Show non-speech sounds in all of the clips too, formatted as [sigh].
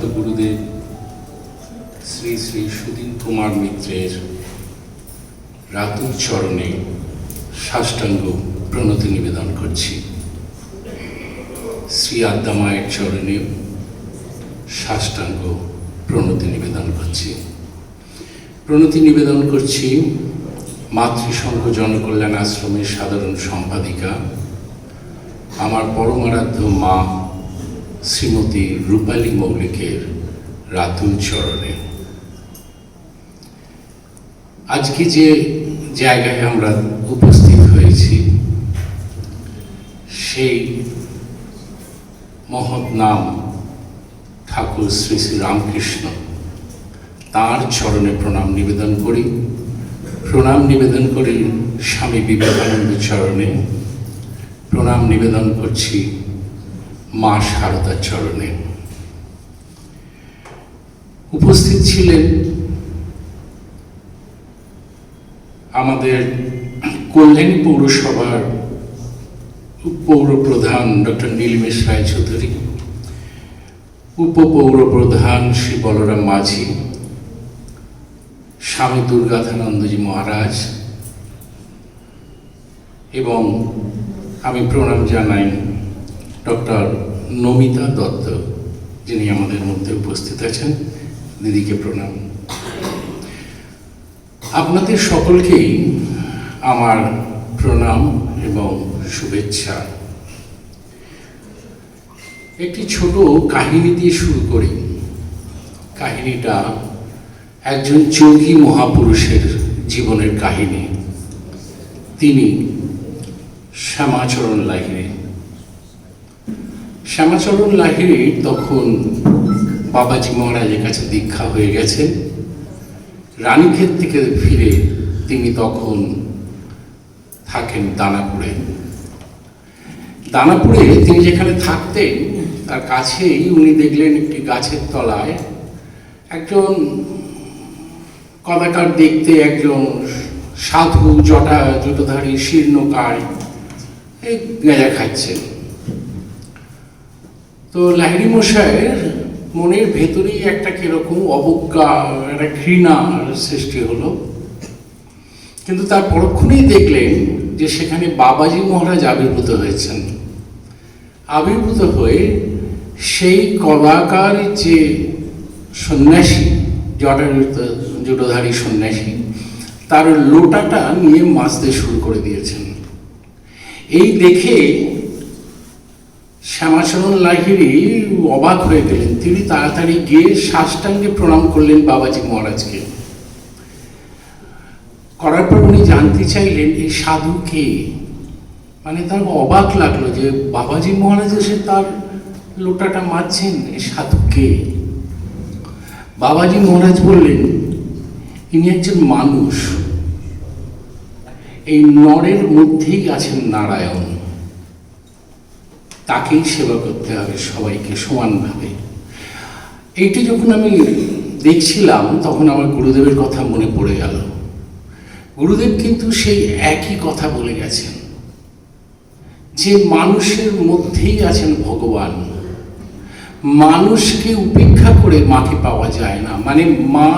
প্রাপ্ত গুরুদেব শ্রী শ্রী সুদীন কুমার মিত্রের রাতুর চরণে সাষ্টাঙ্গ প্রণতি নিবেদন করছি। শ্রী আদ্যা মায়ের চরণে সাষ্টাঙ্গ প্রণতি নিবেদন করছি। প্রণতি নিবেদন করছি মাতৃসংঘ জনকল্যাণ আশ্রমের সাধারণ সম্পাদিকা, আমার পরমারাধ্য মা শ্রীমতী রূপালী মৌলিকের রাতুল চরণে। আজকে যে জায়গায় আমরা উপস্থিত হয়েছি, সেই মহৎ নাম ঠাকুর শ্রী শ্রী রামকৃষ্ণ। তার চরণে প্রণাম নিবেদন করি। প্রণাম নিবেদন করি স্বামী বিবেকানন্দ চরণে প্রণাম নিবেদন করছি মা শারদার চরণে। উপস্থিত ছিলেন আমাদের কল্যাণী পৌরসভার পৌর প্রধান ডক্টর নীলমেশ রায়চৌধুরী উপপৌর প্রধান শ্রী বলরাম মাঝি, স্বামী দুর্গাধানন্দজি মহারাজ এবং আমি প্রণাম জানাই ডক্টর নমিতা দত্ত, যিনি আমাদের মধ্যে উপস্থিত আছেন, দিদিকে প্রণাম। আপনাদের সকলকেই আমার প্রণাম এবং শুভেচ্ছা। একটি ছোট কাহিনী দিয়ে শুরু করি। কাহিনীটা একজন যোগী মহাপুরুষের জীবনের কাহিনী। তিনি শ্যামাচরণ লাহিড়ী। শ্যামাচরণ লাহিড়ী তখন বাবাজি মহারাজের কাছে দীক্ষা হয়ে গেছে। রানীক্ষেত থেকে ফিরে তিনি তখন থাকেন দানাপুরে। দানাপুরে তিনি যেখানে থাকতেন, তার কাছেই উনি দেখলেন একটি গাছের তলায় একজন কদাকার দেখতে একজন সাধু, জটা জুটোধারী শীর্ণকার এই গাঁজা খাচ্ছেন। তো লাহিড়ি মশাইয়ের মনের ভেতরেই একটা কীরকম অবজ্ঞা একটা ঘৃণার সৃষ্টি হলো। কিন্তু তার পরক্ষণেই দেখলেন যে সেখানে বাবাজি মহারাজ আবির্ভূত হয়েছেন। আবির্ভূত হয়ে সেই কলাকার যে সন্ন্যাসী জটাযুক্ত জুটোধারী সন্ন্যাসী, তার লোটাটা নিয়ে মাছতে শুরু করে দিয়েছেন। এই দেখে শ্যামাচরণ লাহিড়ি অবাক হয়ে গেলেন। তিনি তাড়াতাড়ি গিয়ে সাষ্টাঙ্গে প্রণাম করলেন বাবাজি মহারাজকে। করার পর উনি জানতে চাইলেন এই সাধু কে? মানে তার অবাক লাগল যে বাবাজি মহারাজ এসে তার লোটাটা মারছেন এই সাধু কে? বাবাজি মহারাজ বললেন, ইনি একজন মানুষ। এই নরের মধ্যেই আছেন নারায়ণ। তাকেই সেবা করতে হবে সবাইকে সমানভাবে। এইটি যখন আমি দেখছিলাম, তখন আমার গুরুদেবের কথা মনে পড়ে গেল। গুরুদেব কিন্তু সেই একই কথা বলে গেছেন, যে মানুষের মধ্যেই আছেন ভগবান। মানুষকে উপেক্ষা করে মাকে পাওয়া যায় না। মানে মা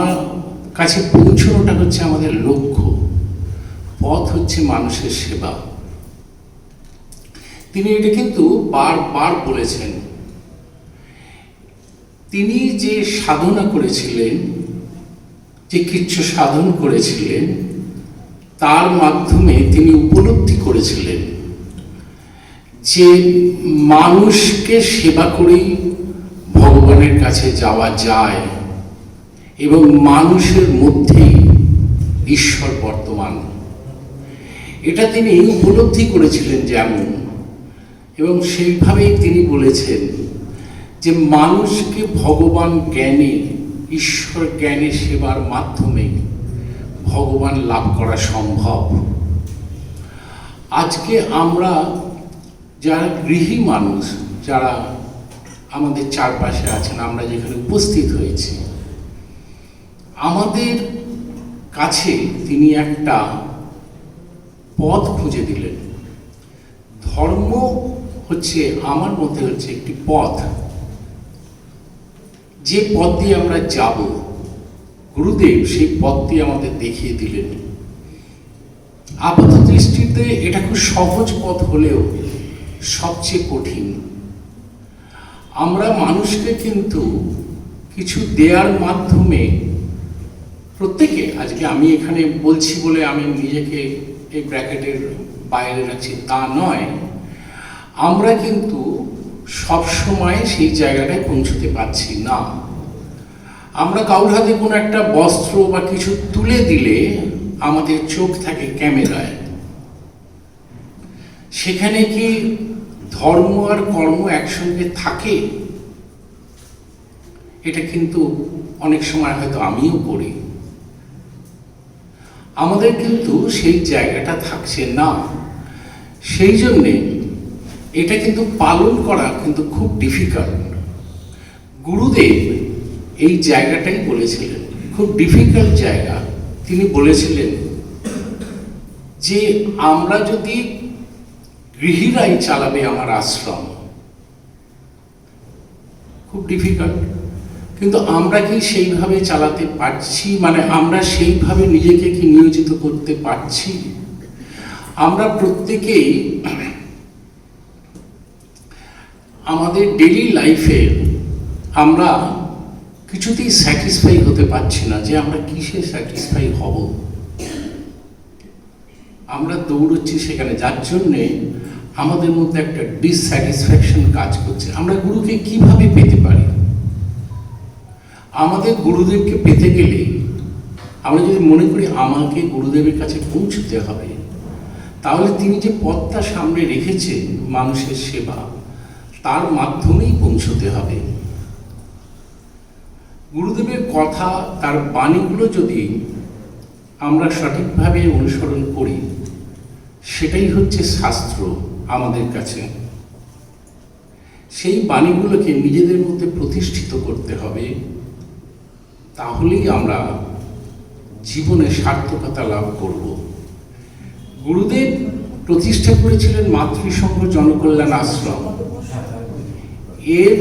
কাছে পৌঁছানোটা হচ্ছে আমাদের লক্ষ্য। পথ হচ্ছে মানুষের সেবা। তিনি এটা কিন্তু বারবার বলেছেন। তিনি যে সাধনা করেছিলেন, যে কিচ্ছু সাধন করেছিলেন, তার মাধ্যমে তিনি উপলব্ধি করেছিলেন যে মানুষকে সেবা করেই ভগবানের কাছে যাওয়া যায় এবং মানুষের মধ্যেই ঈশ্বর বর্তমান। এটা তিনি উপলব্ধি করেছিলেন যেমন এবং সেইভাবেই তিনি বলেছেন যে মানুষকে ভগবান জ্ঞানে, ঈশ্বর জ্ঞানে সেবার মাধ্যমে ভগবান লাভ করা সম্ভব। আজকে আমরা যারা গৃহী মানুষ, যারা আমাদের চারপাশে আছেন, আমরা যেখানে উপস্থিত হয়েছি, আমাদের কাছে তিনি একটা পথ খুঁজে দিলেন। ধর্ম হচ্ছে, আমার মতে হচ্ছে একটি পথ। যে পথ দিয়ে আমরা যাব, গুরুদেব সেই পথটি আমাদের দেখিয়ে দিলেন। আপাত দৃষ্টিতে এটা খুব সহজ পথ হলেও সবচেয়ে কঠিন। আমরা মানুষকে কিন্তু কিছু দেয়ার মাধ্যমে প্রত্যেকে, আজকে আমি এখানে বলছি বলে আমি নিজেকে এই ব্র্যাকেটের বাইরে রাখছি, তা নয়। আমরা কিন্তু সব সময় সেই জায়গাটায় পৌঁছতে পারছি না। আমরা কাউর হাতে কোনো একটা বস্ত্র বা কিছু তুলে দিলে আমাদের চোখ থাকে ক্যামেরায়। সেখানে কি ধর্ম আর কর্ম একসঙ্গে থাকে? এটা কিন্তু অনেক সময় হয়তো আমিও করি। আমাদের কিন্তু সেই জায়গাটা থাকছে না। সেই জন্যে এটা কিন্তু পালন করা কিন্তু খুব ডিফিকাল্ট গুরুদেব এই জায়গাটাই বলেছিলেন, খুব ডিফিকাল্ট জায়গা। তিনি বলেছিলেন যে, আমরা যদি গৃহীরাই চালাবে আমার আশ্রম, খুব ডিফিকাল্ট কিন্তু আমরা কি সেইভাবে চালাতে পারছি? মানে আমরা সেইভাবে নিজেকে কি নিয়োজিত করতে পারছি? আমরা প্রত্যেকেই আমাদের ডেলি লাইফে আমরা কিছুতেই স্যাটিসফাই হতে পারছি না যে আমরা কিসে স্যাটিসফাই হব। আমরা দৌড়চ্ছি সেখানে, যার জন্যে আমাদের মধ্যে একটা ডিসস্যাটিসফ্যাকশন কাজ করছে। আমরা গুরুকে কীভাবে পেতে পারি? আমাদের গুরুদেবকে পেতে গেলে আমরা যদি মনে করি আমাকে গুরুদেবের কাছে পৌঁছতে হবে, তাহলে তিনি যে পথটা সামনে রেখেছেন মানুষের সেবা তার মাধ্যমেই পৌঁছতে হবে। গুরুদেবের কথা, তার বাণীগুলো যদি আমরা সঠিকভাবে অনুসরণ করি, সেটাই হচ্ছে শাস্ত্র আমাদের কাছে। সেই বাণীগুলোকে নিজেদের মধ্যে প্রতিষ্ঠিত করতে হবে, তাহলেই আমরা জীবনে সার্থকতা লাভ করব। গুরুদেব প্রতিষ্ঠা করেছিলেন মাতৃসংঘ জনকল্যাণ আশ্রম। এর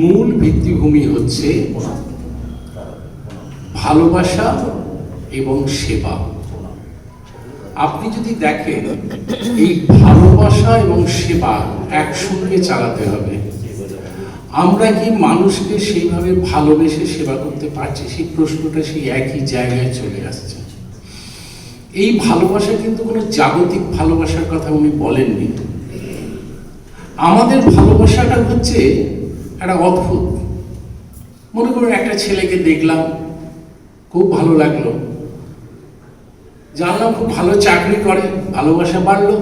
মূল ভিত্তিভূমি হচ্ছে ভালোবাসা এবং সেবা। আপনি যদি দেখেন, এই ভালোবাসা এবং সেবা একসঙ্গে চালাতে হবে। আমরা কি মানুষকে সেইভাবে ভালোবেসে সেবা করতে পারছি? সেই প্রশ্নটা সেই একই জায়গায় চলে আসছে। এই ভালোবাসা কিন্তু কোনো জাগতিক ভালোবাসার কথা উনি বলেননি। আমাদের ভালোবাসাটা হচ্ছে একটা অদ্ভুত। মনে করুন একটা ছেলেকে দেখলাম, খুব ভালো লাগল। জানলাম খুব ভালো চাকরি করে, ভালোবাসা বাড়লো।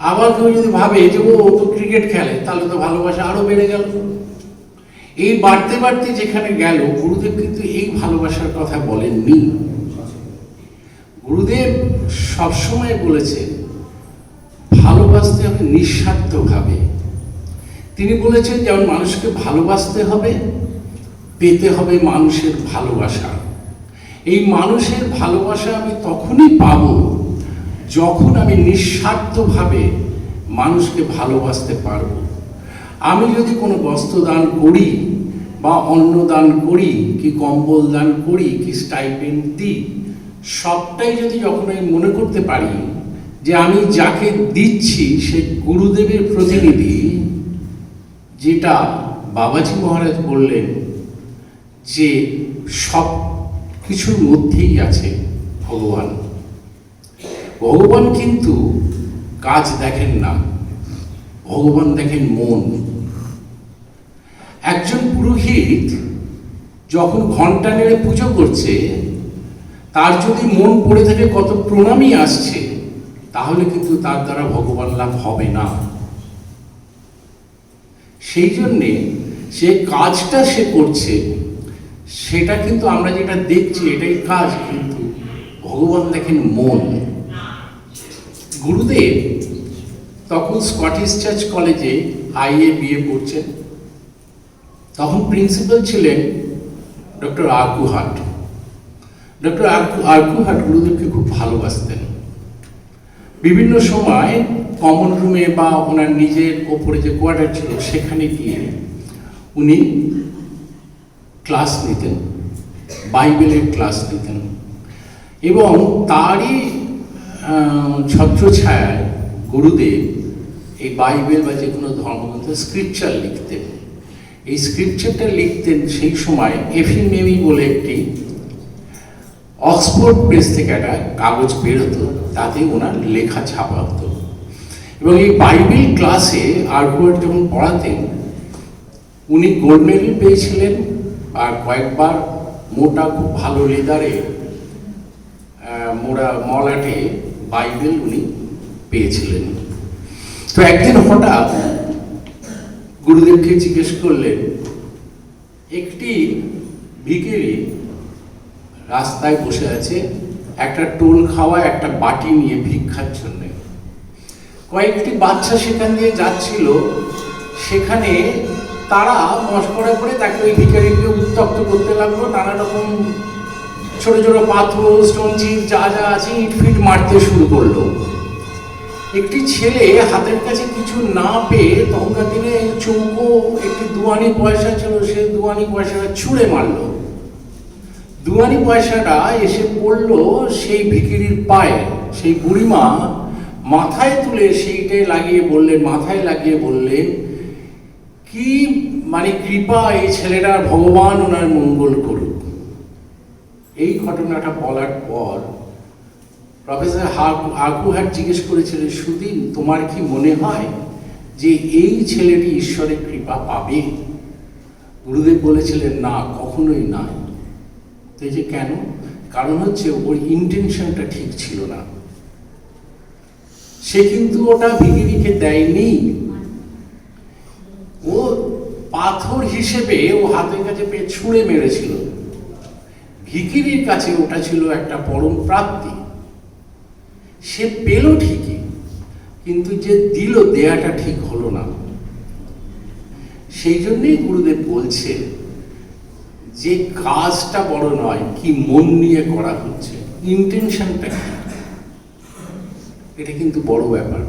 আবার কেউ যদি ভাবে যে, ও তো ক্রিকেট খেলে, তাহলে তো ভালোবাসা আরও বেড়ে গেল। এই বাড়তে বাড়তে যেখানে গেল, গুরুদেব কিন্তু এই ভালোবাসার কথা বলেননি। গুরুদেব সবসময় বলেছেন ভালোবাসতে হবে নিঃস্বার্থভাবে তিনি বলেছেন যেমন মানুষকে ভালোবাসতে হবে, পেতে হবে মানুষের ভালোবাসা। এই মানুষের ভালোবাসা আমি তখনই পাব যখন আমি নিঃস্বার্থভাবে মানুষকে ভালোবাসতে পারব। আমি যদি কোনো বস্ত্র দান করি বা অন্ন দান করি, কি কম্বল দান করি, কি স্টাইপেন্ড দিই, সবটাই যদি যখন আমি মনে করতে পারি যে আমি যাকে দিচ্ছি সে গুরুদেবের প্রতিনিধি, যেটা বাবাজি মহারাজ বললেন যে সব কিছুর মধ্যেই আছে ভগবান। ভগবান কিন্তু কাজ দেখেন না, ভগবান দেখেন মন। একজন পুরোহিত যখন ঘণ্টা নেড়ে পুজো করছে, তার যদি মন পড়ে থাকে কত প্রণামী আসছে তাহলে কিন্তু তার দ্বারা ভগবান লাভ হবে না। সেই জন্যে সে কাজটা সে করছে, সেটা কিন্তু আমরা যেটা দেখছি এটাই কাজ, কিন্তু ভগবান দেখেন মন। গুরুদেব তখন স্কটিশ চার্চ কলেজে আইএ বিএ পড়ছেন। তখন প্রিন্সিপাল ছিলেন ডক্টর আর্কুহাট ডক্টর আর্কুহাট গুরুদেবকে খুব ভালোবাসতেন। বিভিন্ন সময় কমন রুমে বা ওনার নিজের ওপরে যে কোয়ার্টার ছিল, সেখানে গিয়ে উনি ক্লাস নিতেন বাইবেলের ক্লাস নিতেন। এবং তারই ছত্রছায়ায় গুরুদেব এই বাইবেল বা যে কোনো ধর্মগ্রন্থ স্ক্রিপচার লিখতেন। এই স্ক্রিপচারটা লিখতেন সেই সময় এফি মেমি বলে একটি অক্সফোর্ড প্রেস থেকে একটা কাগজ বেরোতো তাতে ওনার লেখা ছাপা হতো। এবং এই বাইবেল ক্লাসে আর্গুয়ার্ড যখন পড়াতেন, উনি গোল্ড মেডেল পেয়েছিলেন আর কয়েকবার মোটা খুব ভালো লেদারে মোড়া, মলাটে বাইবেল উনি পেয়েছিলেন। তো একদিন হঠাৎ গুরুদেবকে জিজ্ঞেস করলেন, একটি ভিকিরি রাস্তায় বসে আছে, একটা টোল খাওয়া, একটা বাটি নিয়ে ভিক্ষার জন্যে। কয়েকটি বাচ্চা সেখান দিয়ে যাচ্ছিল। সেখানে তারা মস্করা করে তাকে ওই ভিখারিকে উত্তপ্ত করতে লাগল। নানা রকম ছোট ছোট পাথর স্টোন চিপ যা যা আছে ইট ফিট মারতে শুরু করল। একটি ছেলে হাতের কাছে কিছু না পেয়ে তখনকার দিনে চৌকো, একটি দুয়ানি পয়সা ছিল, সে দুয়ানি পয়সাটা ছুঁড়ে মারলো। দুয়ানি পয়সাটা এসে পড়ল সেই ভিকিরির পায়ে। সেই বুড়িমা মাথায় তুলে সেইটাই লাগিয়ে বললেন, মাথায় লাগিয়ে বললেন, কি মানে কৃপা এই ছেলেটার, ভগবান ওনার মঙ্গল করুক। এই ঘটনাটা বলার পর প্রফেসর আকুহাট জিজ্ঞেস করেছিলেন, সুদিন, তোমার কি মনে হয় যে এই ছেলেটি ঈশ্বরের কৃপা পাবে? গুরুদেব বলেছিলেন, না, কখনোই নয়। যে কেন? কারণ হচ্ছে ওর ইন্টেনশনটা ঠিক ছিল না। সে কিন্তু ওটা ভিগিরিকে দেয়নি। ও পাথর হিসেবে ও হাতের কাছে পেয়ে ছুঁড়ে মেরেছিল। ভিকিরির কাছে ওটা ছিল একটা পরম প্রাপ্তি। সে পেল ঠিকই, কিন্তু যে দিল দেয়াটা ঠিক হলো না। সেই জন্যই গুরুদেব বলছে যে কাজটা বড় নয়, কি মন নিয়ে করা হচ্ছে ইন্টেনশনটা কি? এটা কিন্তু বড় ব্যাপার।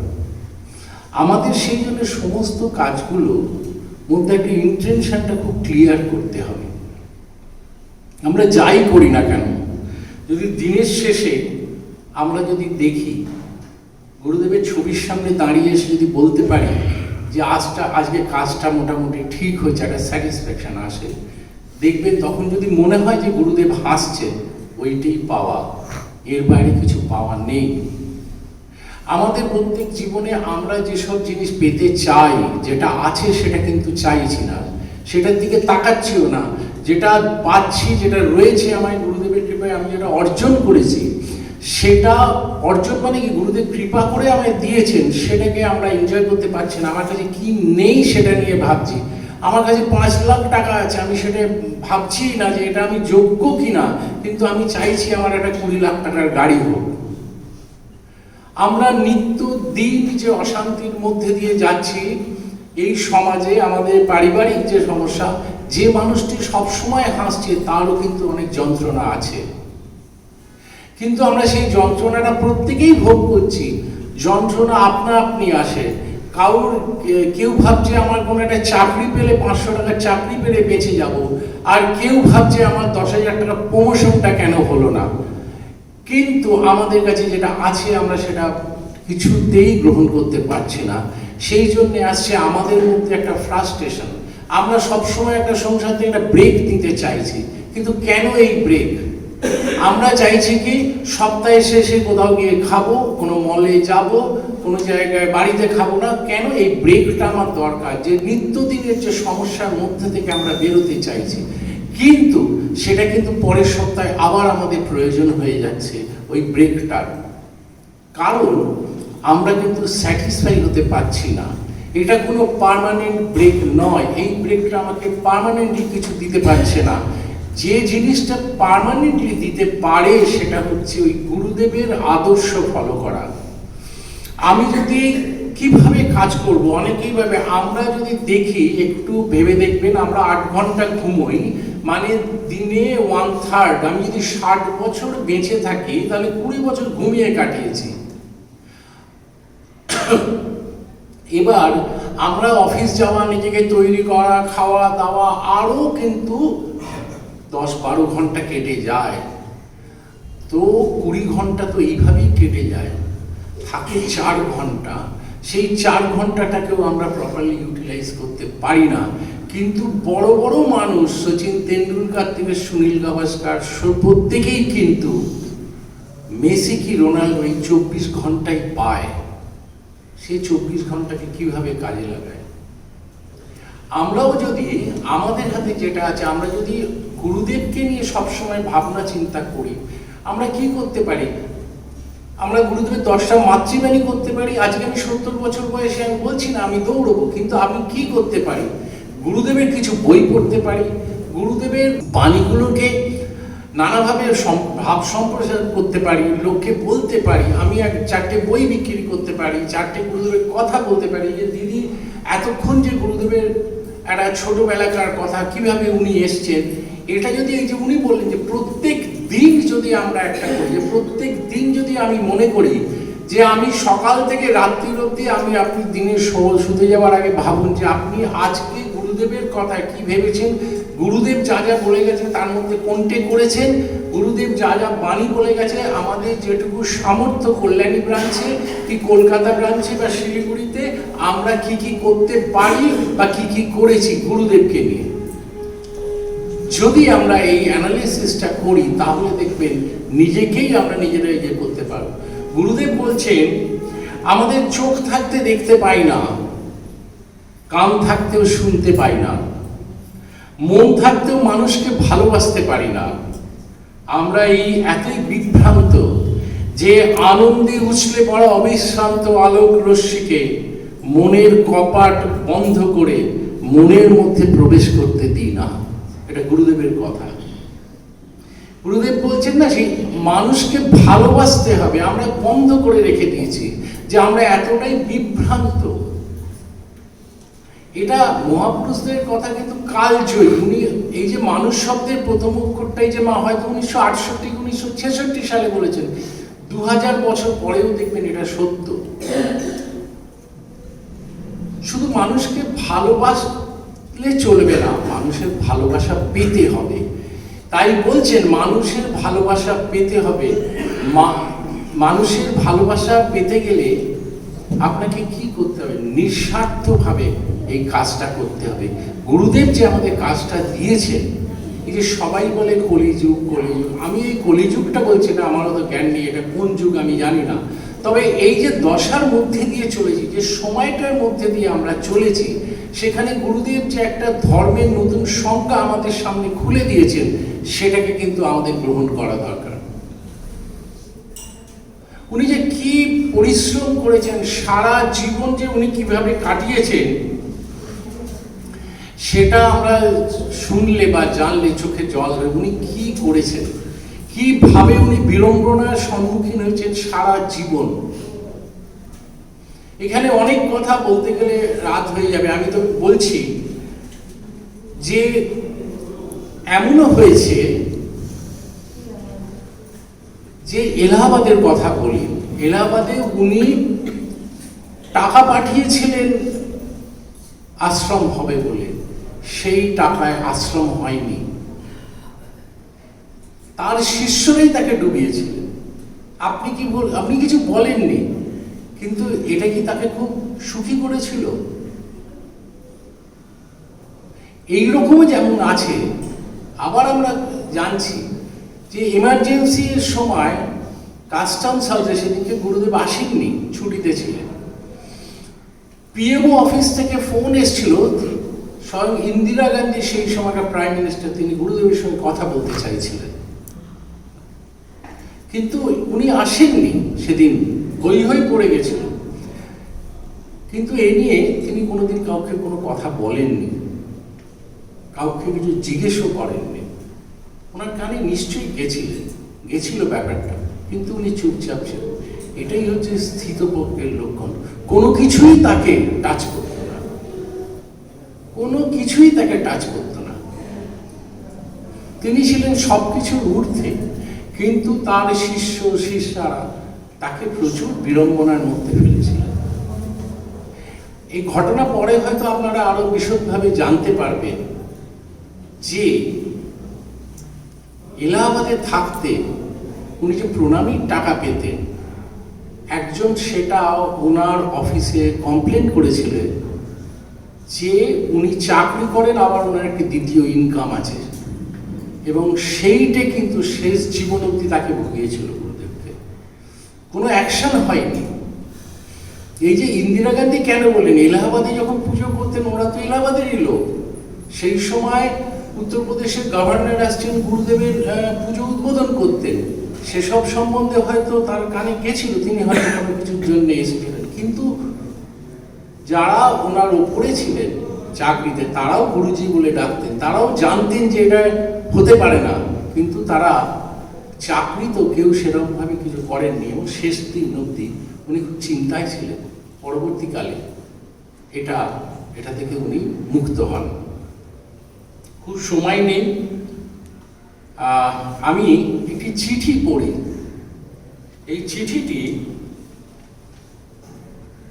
আমাদের সেই জন্য সমস্ত কাজগুলো মধ্যে একটা ইন্টেনশনটা খুব ক্লিয়ার করতে হবে। আমরা যাই করি না কেন? যদি দিনের শেষে আমরা যদি দেখি, গুরুদেবের ছবির সামনে দাঁড়িয়ে এসে যদি বলতে পারি যে, আজটা, আজকে কাজটা মোটামুটি ঠিক হয়েছে, একটা স্যাটিসফ্যাকশন আসে দেখবেন তখন যদি মনে হয় যে গুরুদেব হাসছে, ওইটাই পাওয়া। এর বাইরে কিছু পাওয়া নেই। আমাদের প্রত্যেক জীবনে আমরা যেসব জিনিস পেতে চাই, যেটা আছে সেটা কিন্তু চাইছি না। সেটার দিকে তাকাচ্ছিও না। যেটা পাচ্ছি, যেটা রয়েছে আমার গুরুদেবের কৃপায়, আমি যেটা অর্জন করেছি, সেটা অর্জন মানে কি? গুরুদেব কৃপা করে আমায় দিয়েছেন, সেটাকে আমরা এনজয় করতে পারছি না। আমার কাছে কি নেই সেটা নিয়ে ভাবছি। আমার কাছে পাঁচ লাখ টাকা আছে, আমি সেটা ভাবছি না যে এটা আমি যোগ্য কিনা, কিন্তু আমি চাইছি আমার একটা কুড়ি লাখ টাকার গাড়ি হোক। আমরা নিত্য দিন যে অশান্তির মধ্যে দিয়ে যাচ্ছি, এই সমাজে আমাদের পারিবারিক যে সমস্যা, যে মানুষটি সবসময় হাসছে, তারও কিন্তু অনেক যন্ত্রণা আছে। কিন্তু আমরা সেই যন্ত্রণাটা প্রত্যেকেই ভোগ করছি। যন্ত্রণা আপনা আপনি আসে কারোর কেউ ভাবছে আমার কোনো একটা চাকরি পেলে পাঁচশো টাকার চাকরি পেলে বেঁচে যাব, আর কেউ ভাবছে আমার দশ হাজার টাকা প্রমোশনটা কেন হলো না। কিন্তু আমাদের কাছে যেটা আছে, আমরা সেটা কিছুতেই গ্রহণ করতে পারছি না। সেই জন্য আসছে আমাদের মধ্যে একটা ফ্রাস্ট্রেশন আমরা সবসময় একটা সংসার থেকে একটা ব্রেক নিতে চাইছি, কিন্তু কেন এই ব্রেক আমরা চাইছি কি সপ্তাহে শেষে কোথাও গিয়ে খাব, কোনো মলে যাব কোনো জায়গায় বাড়িতে খাব না, কেন এই ব্রেকটা আমার দরকার? যে নিত্যদিনের যে সমস্যার মধ্যে থেকে আমরা বেরোতে চাইছি। কিন্তু সেটা কিন্তু পরের সপ্তাহে আবার আমাদের প্রয়োজন হয়ে যাচ্ছে ওই ব্রেকটার কারণ আমরা কিন্তু স্যাটিসফাই হতে পারছি না। এটা কোনো পার্মানেন্ট ব্রেক নয়। এই ব্রেকটা আমাকে পার্মানেন্টলি কিছু দিতে পারছে না। যে জিনিসটা পার্মানেন্টলি দিতে পারে সেটা হচ্ছে ওই গুরুদেবের আদর্শ ফলো করা। আমি যদি কীভাবে কাজ করব, অনেকেই ভাবে, আমরা যদি দেখি, একটু ভেবে দেখবেন, আমরা আট ঘণ্টা ঘুমোই মানে দিনে ওয়ান থার্ড আমি যদি ষাট বছর বেঁচে থাকি, তাহলে কুড়ি বছর ঘুমিয়ে কাটিয়েছি। এবার আমরা অফিস যাওয়া, নিজেকে তৈরি করা, খাওয়া, দাওয়া আরও কিন্তু দশ বারো ঘণ্টা কেটে যায়। তো কুড়ি ঘণ্টা তো এইভাবেই কেটে যায়। থাকে চার ঘণ্টা, সেই চার ঘন্টাটাকেও আমরা প্রপারলি ইউটিলাইজ করতে পারি না। কিন্তু বড় বড় মানুষ, সচিন তেন্ডুলকার থেকে সুনীল গাভাস্কার প্রত্যেকেই কিন্তু মেসি কি রোনাল্ডো এই চব্বিশ ঘন্টায় পায়? সেই চব্বিশ ঘন্টাকে কীভাবে কাজে লাগায়? আমরাও যদি, আমাদের হাতে যেটা আছে, আমরা যদি গুরুদেবকে নিয়ে সবসময় ভাবনা চিন্তা করি, আমরা কি করতে পারি? আমরা গুরুদেবের দশটা মাতৃবাণী করতে পারি, আজকে আমি সত্তর বছর বয়সে আমি বলছি না, আমি দৌড়বো, কিন্তু আমি কি করতে পারি? গুরুদেবের কিছু বই পড়তে পারি, গুরুদেবের বাণীগুলোকে নানাভাবে ভাব সম্প্রসারণ করতে পারি, লোককে বলতে পারি, আমি এক চারটে বই বিক্রি করতে পারি, চারটে গুরুদেবের কথা বলতে পারি, যে দিদি, এতক্ষণ যে গুরুদেবের একটা ছোটবেলাকার কথা, কীভাবে উনি এসছেন, এটা যদি এই যে উনি বললেন যে প্রত্যেক দিন যদি আমরা একটা করি, যে প্রত্যেক দিন যদি আমি মনে করি যে আমি সকাল থেকে রাত্রি অবধি আমি আপনি দিনের শুতে যাওয়ার আগে ভাবুন যে আপনি আজকে গুরুদেবের কথা কি ভেবেছেন? গুরুদেব যা যা বলে গেছেন তার মধ্যে কোনটে করেছেন? গুরুদেব যা যা বাণী বলে গেছে, আমাদের যেটুকু সামর্থ্য কল্যাণী ব্রাঞ্চে কি কলকাতা ব্রাঞ্চে বা শিলিগুড়িতে আমরা কি কি করতে পারি বা কি কি করেছি গুরুদেবকে নিয়ে? যদি আমরা এই অ্যানালিসিসটা করি, তাহলে দেখবেন নিজেকেই আমরা নিজেরা ইয়ে করতে পারব। গুরুদেব বলছেন, আমাদের চোখ থাকতে দেখতে পাই না, কান থাকতেও শুনতে পাই না, মন থাকতেও মানুষকে ভালোবাসতে পারি না। আমরা এই এতই বিভ্রান্ত যে আনন্দে উছলে পড়া অবিশ্রান্ত আলোক রশ্মিকে মনের কপাট বন্ধ করে মনের মধ্যে প্রবেশ করতে দিই না। এটা গুরুদেবের কথা। গুরুদেব বলছেন, না, সেই মানুষকে ভালোবাসতে হবে। আমরা বন্ধ করে রেখে দিয়েছি যে আমরা এতটাই বিভ্রান্ত। এটা মহাপুরুষদের কথা কিন্তু কালজয়ী। উনি এই যে মানুষ শব্দের প্রথম অক্ষরটাই যে মা হয়তো উনিশশো আটষট্টি, উনিশশো ছেষট্টি সালে বলেছেন। দু হাজার বছর পরেও দেখবেন এটা সত্য। শুধু মানুষকে ভালোবাসলে চলবে না। মানুষের ভালোবাসা পেতে হবে। তাই বলছেন, মানুষের ভালোবাসা পেতে হবে। মানুষের ভালোবাসা পেতে গেলে আপনাকে কি করতে হবে? নিঃস্বার্থভাবে এই কাজটা করতে হবে। গুরুদেব যে আমাদের কাজটা দিয়েছেন, এই যে সবাই বলে কলিযুগ কলিযুগ। আমি এই কলিযুগটা বলছি না, আমার অত জ্ঞান নেই, এটা কোন যুগ আমি জানি না। তবে এই যে দশার মধ্যে দিয়ে চলেছি, যে সময়টার মধ্যে দিয়ে আমরা চলেছি সেখানে গুরুদেব যে একটা ধর্মের নতুন সংজ্ঞা আমাদের সামনে খুলে দিয়েছেন, সেটাকে কিন্তু আমাদের গ্রহণ করা দরকার। উনি যে কি পরিশ্রম করেছেন, সারা জীবন যে উনি কীভাবে কাটিয়েছেন, সেটা আমরা শুনলে বা জানলে চোখে জল উনি কি করেছেন, কীভাবে উনি বিড়ম্বনার সম্মুখীন হয়েছেন সারা জীবন। এখানে অনেক কথা বলতে গেলে রাত হয়ে যাবে। আমি তো বলছি যে এমনও হয়েছে যে এলাহাবাদের কথা বলি। এলাহাবাদে উনি টাকা পাঠিয়েছিলেন আশ্রম হবে বলে। সেই টাকায় আশ্রম হয়নি। তার শিষ্যরাই তাকে ডুবিয়েছিলেন। আপনি কি আপনি কিছু বলেননি? কিন্তু এটা কি তাকে খুব সুখী করেছিল? এইরকমও যেমন আছে, আবার আমরা জানছি যে ইমার্জেন্সির সময় কাস্টমস হাউসে সেদিনকে গুরুদেব আসেননি, ছুটিতে ছিলেন। পিএমও অফিস থেকে ফোন এসেছিল, স্বয়ং ইন্দিরা গান্ধী সেই সময়কার প্রাইম মিনিস্টার তিনি গুরুদেবের সঙ্গে কথা বলতে চাইছিলেন। কিন্তু উনি আসেননি সেদিন। হই হই পড়ে গেছিল। কিন্তু এ নিয়ে তিনি কোনোদিন কাউকে কোনো কথা বলেননি। কাউকে কিছু জিজ্ঞেসও করেননি। ওনার কানে নিশ্চয়ই গেছিলেন গেছিল ব্যাপারটা, কিন্তু উনি চুপচাপ ছিলেন। এটাই হচ্ছে স্থিতপক্ষের লক্ষণ। কোনো কিছুই তাকে টাচ করত না। কোনো কিছুই তাকে টাচ করতো না। তিনি ছিলেন সব কিছুর ঊর্ধ্বে, কিন্তু তার শিষ্য, শিষ্যারা তাকে প্রচুর বিড়ম্বনার মধ্যে ফেলেছিলেন এই ঘটনা পরে হয়তো আপনারা আরও বিশদভাবে জানতে পারবেন যে এলাহাবাদে থাকতে উনি যে প্রণামীর টাকা পেতেন, একজন সেটা ওনার অফিসে কমপ্লেন করেছিলেন যে উনি চাকরি করেন, আবার ওনার একটি দ্বিতীয় ইনকাম আছে। এবং সেইটা কিন্তু শেষ জীবন অবধি তাকে ভুগিয়েছিল। কোনো অ্যাকশন হয়নি। এই যে ইন্দিরা গান্ধী কেন বলেন? এলাহাবাদে যখন পুজো করতেন, ওরা তো এলাহাবাদেরই লোক। সেই সময় উত্তরপ্রদেশের গভর্নর আসছেন, গুরুদেবের পুজো উদ্বোধন করতেন। সেসব সম্বন্ধে হয়তো তার কানে গেছিল তিনি হয়তো কোনো কিছুর জন্য এসেছিলেন। কিন্তু যারা ওনার ওপরে ছিলেন চাকরিতে, তারাও গুরুজি বলে ডাকতেন। তারাও জানতেন যে এটা হতে পারে না। কিন্তু তারা চাকরি তো কেউ সেরকমভাবে কিছু করেননি এবং শেষ দিন অবধি উনি খুব চিন্তায় ছিলেন। পরবর্তীকালে এটা এটা থেকে উনি মুক্ত হন। খুব সময় নেই। আমি একটি চিঠি পড়ি। এই চিঠিটি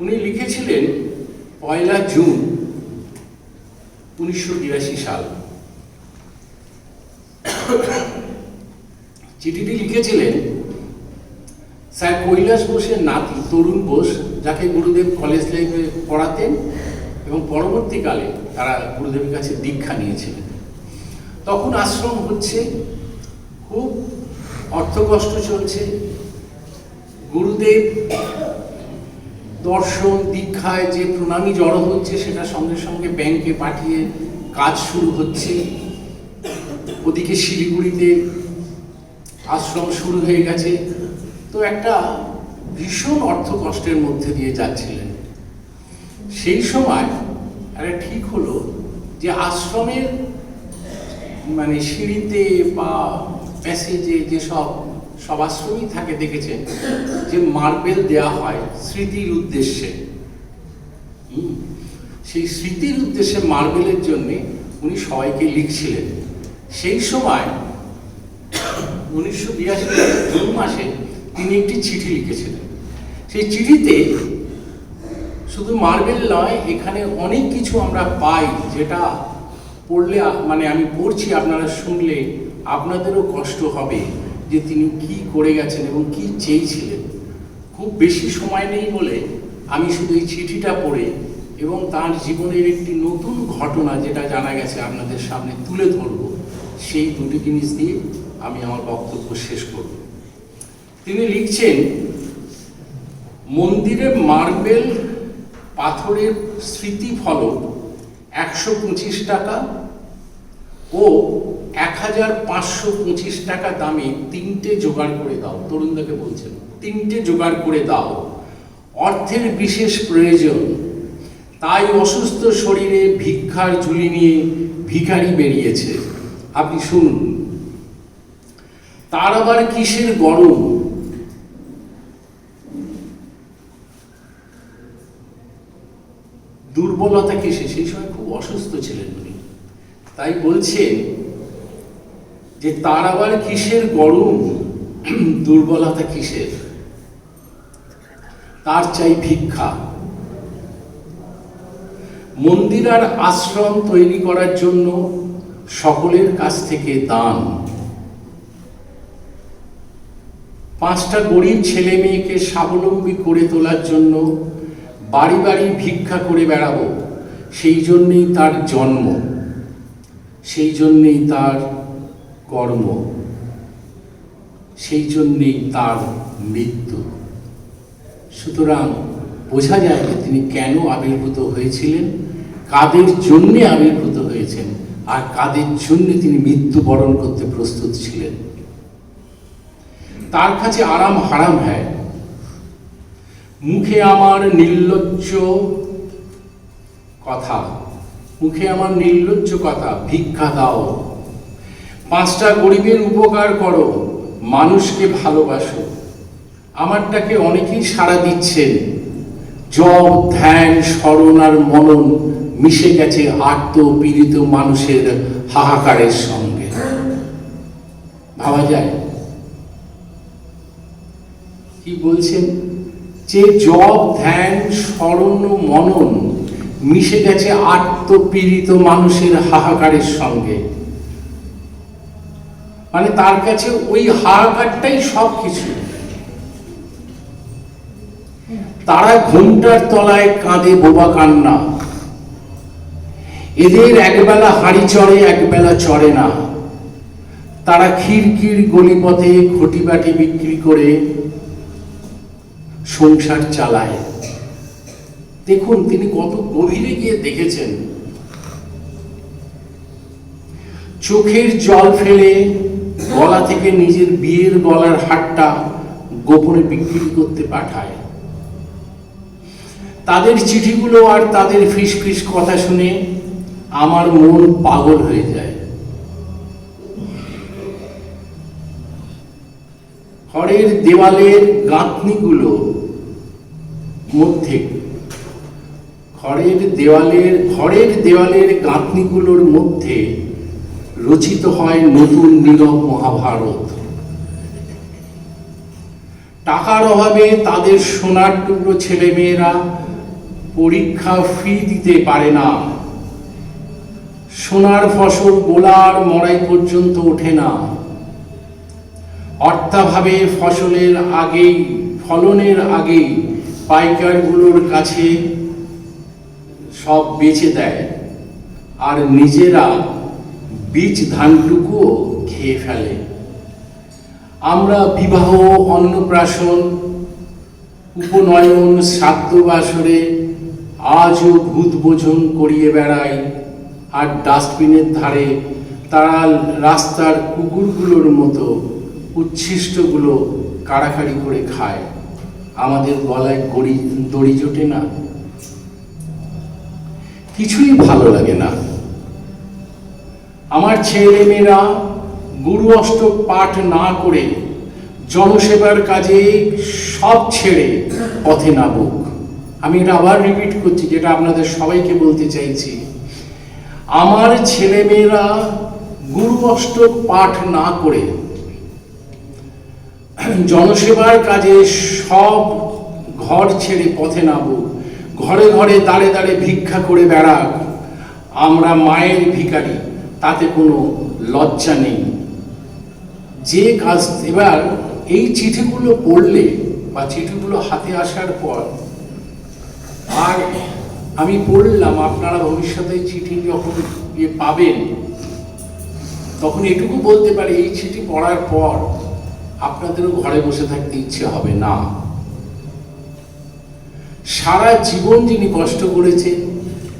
উনি লিখেছিলেন পয়লা জুন উনিশশো বিরাশি সাল। চিঠিটি লিখেছিলেন স্যার কৈলাস বোসের নাতি তরুণ বোস, যাকে গুরুদেব কলেজ লাইফে পড়াতেন এবং পরবর্তীকালে তারা গুরুদেবের কাছে দীক্ষা নিয়েছিলেন। তখন আশ্রম হচ্ছে, খুব অর্থকষ্ট চলছে। গুরুদেব দর্শন, দীক্ষায় যে প্রণামী জড়ো হচ্ছে, সেটা সঙ্গে সঙ্গে ব্যাংকে পাঠিয়ে কাজ শুরু হচ্ছে। ওদিকে শিলিগুড়িতে আশ্রম শুরু হয়ে গেছে। তো একটা ভীষণ অর্থ কষ্টের মধ্যে দিয়ে যাচ্ছিলেন। সেই সময় একটা ঠিক হলো যে আশ্রমের মানে সিঁড়িতে বা প্যাসেজে যেসব সব আশ্রমই থাকে দেখেছেন, যে মার্বেল দেয়া হয় স্মৃতির উদ্দেশ্যে। সেই স্মৃতির উদ্দেশ্যে মার্বেলের জন্যে উনি সবাইকে লিখছিলেন। সেই সময় উনিশশো বিরাশি জুন মাসে তিনি একটি চিঠি লিখেছিলেন। সেই চিঠিতে শুধু মার্বেল নয়, এখানে অনেক কিছু আমরা পাই যেটা পড়লে মানে আমি পড়ছি, আপনারা শুনলে আপনাদেরও কষ্ট হবে যে তিনি কি করে গেছেন এবং কি চেয়েছিলেন। খুব বেশি সময় নেই বলে আমি শুধু এই চিঠিটা পড়ে এবং তার জীবনের একটি নতুন ঘটনা যেটা জানা গেছে আপনাদের সামনে তুলে ধরব, সেই দুটি জিনিস দিয়ে আমি আমার বক্তব্য শেষ করব। তিনি লিখছেন, মন্দিরে মার্বেল পাথরের স্মৃতিফলক একশো পঁচিশ টাকা ও এক হাজার পাঁচশো পঁচিশ টাকা দামে তিনটে জোগাড় করে দাও। তরুণদাকে বলছেন, তিনটে জোগাড় করে দাও। অর্থের বিশেষ প্রয়োজন। তাই অসুস্থ শরীরে ভিক্ষার ঝুলি নিয়ে ভিখারি বেরিয়েছে। আপনি শুনুন। তার আবার কিসের গরম? দুর্বলতা কিসে সেই সময় খুব অসুস্থ ছিলেন উনি। তাই বলছেন যে, তার আবার কিসের গরম? দুর্বলতা কিসের? তার চাই ভিক্ষা। মন্দির আর আশ্রম তৈরি করার জন্য সকলের কাছ থেকে দান। পাঁচটা গরিব ছেলে মেয়েকে স্বাবলম্বী করে তোলার জন্য বাড়ি বাড়ি ভিক্ষা করে বেড়াবো, সেই জন্যেই তার জন্ম, সেই জন্যেই তার কর্ম, সেই জন্যেই তার মৃত্যু। সুতরাং বোঝা যায় যে তিনি কেন আবির্ভূত হয়েছিলেন, কাদের জন্যে আবির্ভূত হয়েছেন, আর কাদের জন্য তিনি মৃত্যুবরণ করতে প্রস্তুত ছিলেন। তার কাছে আরাম হারাম হ্যায়। মুখে আমার নির্লজ্জ কথা, মুখে আমার নির্লজ্জ কথা ভিক্ষা দাও। পাঁচটা গরিবের উপকার করো, মানুষকে ভালোবাসো। আমারটাকে অনেকেই সাড়া দিচ্ছেন। জব, ধ্যান, স্মরণ আর মনন মিশে গেছে আত্ম পীড়িত মানুষের হাহাকারের সঙ্গে। ভাবা যায়? কি বলছেন? যে জব, ধ্যান স্মরণ মনন মিশে গেছে আত্মপীড়িত মানুষের হাহাকারের সঙ্গে। মানে তার কাছে ওই হাহাকারটাই সব কিছু তারা ঘুমটার তলায় কাঁদে বোবা কান্না। এদের একবেলা হাড়ি চড়ে, একবেলা চড়ে না। তারা খিরকির গলিপথে খুঁটিবাটি বিক্রি করে সংসার চালায়। দেখুন, তিনি কত গভীরে গিয়ে দেখেছেন। চোখের জল ফেলে গলা থেকে নিজের বিয়ের গলার হাটটা গোপনে বিক্রি করতে পাঠায়। তাদের চিঠিগুলো আর তাদের ফিস ফিস কথা শুনে আমার মন পাগল হয়ে যায়। ঘরের দেওয়ালের গাঁথনিগুলো মধ্যে। ঘরের দেওয়ালের ঘরের দেওয়ালের গাঁথনিগুলোর মধ্যে রচিত হয় নতুন নীরব মহাভারত। টাকার অভাবে তাদের সোনার টুকরো ছেলেমেয়েরা পরীক্ষা ফি দিতে পারে না। সোনার ফসল গোলার মড়াই পর্যন্ত ওঠে না। অর্থাভাবে ফসলের আগেই ফলনের আগেই পাইকারগুলোর কাছে সব বেচে দেয় আর নিজেরা বীজ ধানটুকুও খেয়ে ফেলে। আমরা বিবাহ, অন্নপ্রাশন, উপনয়ন শ্রাদ্ধ বাসরে আজও ভূত বোঝন করিয়ে বেড়াই আর ডাস্টবিনের ধারে তারা রাস্তার কুকুরগুলোর মতো উচ্ছিষ্টগুলো কাড়াকাড়ি করে খায়। আমাদের গলায় গড়ি, দড়ি জোটে না। কিছুই ভালো লাগে না। আমার ছেলেমেয়েরা গুরু অষ্টক পাঠ না করে জনসেবার কাজে সব ছেড়ে পথে নামুক। আমি এটা আবার রিপিট করছি, যেটা আপনাদের সবাইকে বলতে চাইছি। আমার ছেলেমেয়েরা গুরু অষ্টক পাঠ না করে [clears throat] জনসেবার কাজে সব ঘর ছেড়ে পথে নামুক, ঘরে ঘরে দাঁড়ে দাঁড়ে ভিক্ষা করে বেড়াক। আমরা মায়ের ভিখারি, তাতে কোনো লজ্জা নেই। যে কাজ, এবার এই চিঠিগুলো পড়লে বা চিঠিগুলো হাতে আসার পর, আর আমি পড়লাম, আপনারা ভবিষ্যতে চিঠি যখন ইয়ে পাবেন, তখন এটুকু বলতে পারি, এই চিঠি পড়ার পর আপনাদেরও ঘরে বসে থাকতে ইচ্ছে হবে, না। সারা জীবন যিনি কষ্ট করেছেন,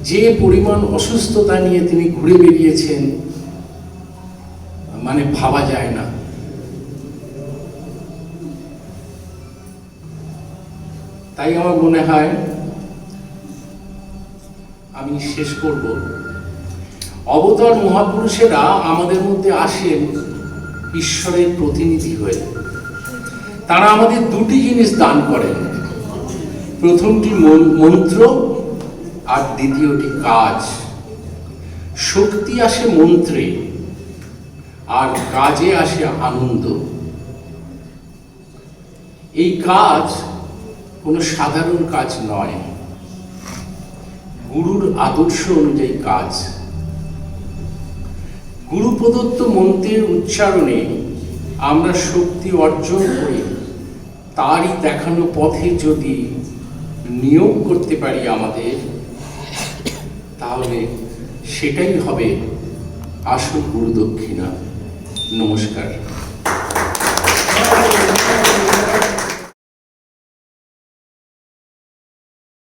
যে পরিমাণ অসুস্থতা নিয়ে তিনি ঘুরে বেরিয়েছেন মানে ভাবা যায় না। তাই আমার মনে হয়, আমি শেষ করব। অবতার মহাপুরুষেরা আমাদের মধ্যে আসেন ঈশ্বরের প্রতিনিধি হয়ে। তারা আমাদের দুটি জিনিস দান করেন। প্রথমটি মন- মন্ত্র আর দ্বিতীয়টি কাজ। শক্তি আসে মন্ত্রে, আর কাজে আসে আনন্দ। এই কাজ কোনো সাধারণ কাজ নয়। গুরুর আদর্শ অনুযায়ী কাজ। গুরু প্রদত্ত মন্ত্রের উচ্চারণে আমরা শক্তি অর্জন করি, তারই দেখানো পথে যদি নিয়োগ করতে পারি আমাদের, তাহলে সেটাই হবে আসল গুরুদক্ষিণা। নমস্কার।